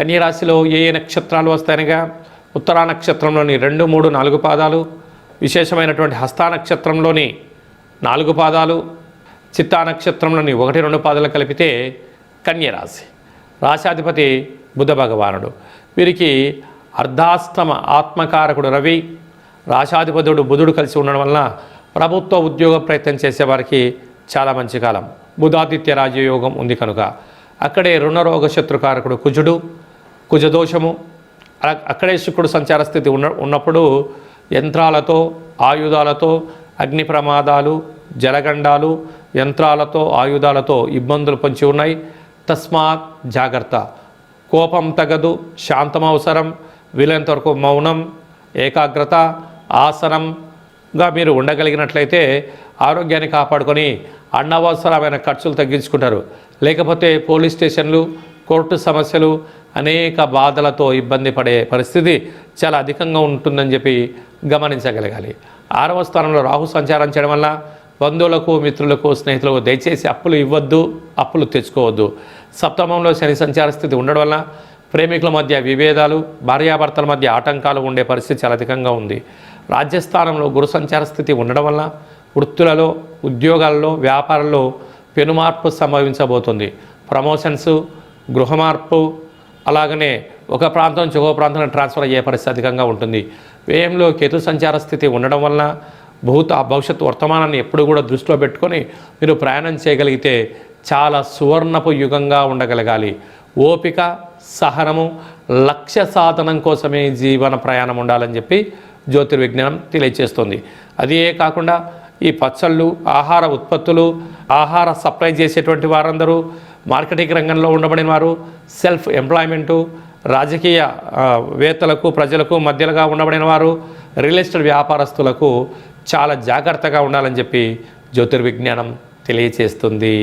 కన్యరాశిలో ఏ ఏ నక్షత్రాలు వస్తాయనగా? ఉత్తరా నక్షత్రంలోని రెండు మూడు నాలుగు పాదాలు విశేషమైనటువంటి హస్తా నక్షత్రంలోని నాలుగు పాదాలు చిత్తా నక్షత్రంలోని ఒకటి రెండు పాదాలు కలిపితే కన్యరాశి. రాశాధిపతి బుధ భగవానుడు. వీరికి అర్ధాస్తమ ఆత్మకారకుడు రవి. రాశాధిపతుడు బుధుడు కలిసి ఉండడం వలన ప్రభుత్వ ఉద్యోగ ప్రయత్నం చేసేవారికి చాలా మంచి కాలం. బుధాదిత్య రాజయోగం ఉంది కనుక. అక్కడే రుణరోగ శత్రుకారకుడు కుజుడు. కుజదోషము అలా- అక్కడే శుక్రుడు సంచార స్థితి ఉన్న ఉన్నప్పుడు యంత్రాలతో ఆయుధాలతో అగ్ని ప్రమాదాలు జలగండాలు యంత్రాలతో ఆయుధాలతో ఇబ్బందులు పొంచి ఉన్నాయి. తస్మాత్ జాగ్రత్త. కోపం తగదు శాంతం అవసరం వీలైనంత వరకు మౌనం ఏకాగ్రత ఆసనంగా మీరు ఉండగలిగినట్లయితే ఆరోగ్యాన్ని కాపాడుకొని అనవసరమైన ఖర్చులు తగ్గించుకుంటారు. లేకపోతే పోలీస్ స్టేషన్లు కోర్టు సమస్యలు అనేక బాధలతో ఇబ్బంది పడే పరిస్థితి చాలా అధికంగా ఉంటుందని చెప్పి గమనించగలగాలి. ఆరవ స్థానంలో రాహు సంచారం చేయడం వల్ల బంధువులకు మిత్రులకు స్నేహితులకు దయచేసి అప్పులు ఇవ్వద్దు అప్పులు తెచ్చుకోవద్దు. సప్తమంలో శని సంచార స్థితి ఉండడం వల్ల ప్రేమికుల మధ్య విభేదాలు భార్యాభర్తల మధ్య ఆటంకాలు ఉండే పరిస్థితి చాలా అధికంగా ఉంది. రాజ్యస్థానంలో గురు సంచార స్థితి ఉండడం వల్ల వృత్తులలో ఉద్యోగాల్లో వ్యాపారంలో పెనుమార్పు సంభవించబోతుంది. ప్రమోషన్స్ గృహమార్పు అలాగనే ఒక ప్రాంతం నుంచి ఒక ప్రాంతానికి ట్రాన్స్ఫర్ అయ్యే పరిస్థితి అధికంగా ఉంటుంది. వ్యయంలో కేతు సంచార స్థితి ఉండడం వలన భూత భవిష్యత్తు వర్తమానాన్ని ఎప్పుడు కూడా దృష్టిలో పెట్టుకొని మీరు ప్రయాణం చేయగలిగితే చాలా సువర్ణపు యుగంగా ఉండగలగాలి. ఓపిక సహనము లక్ష్య సాధనం కోసమే జీవన ప్రయాణం ఉండాలని చెప్పి జ్యోతిర్విజ్ఞానం తెలియజేస్తుంది అదే కాకుండా ఈ పచ్చళ్ళు ఆహార ఉత్పత్తులు ఆహార సప్లై చేసేటువంటి వారందరూ మార్కెటింగ్ రంగంలో ఉండబడిన వారు సెల్ఫ్ ఎంప్లాయ్మెంటు రాజకీయ వేత్తలకు ప్రజలకు మధ్యలుగా ఉండబడిన వారు రియల్ ఎస్టేట్ వ్యాపారస్తులకు చాలా జాగ్రత్తగా ఉండాలని చెప్పి జ్యోతిర్విజ్ఞానం తెలియచేస్తుంది.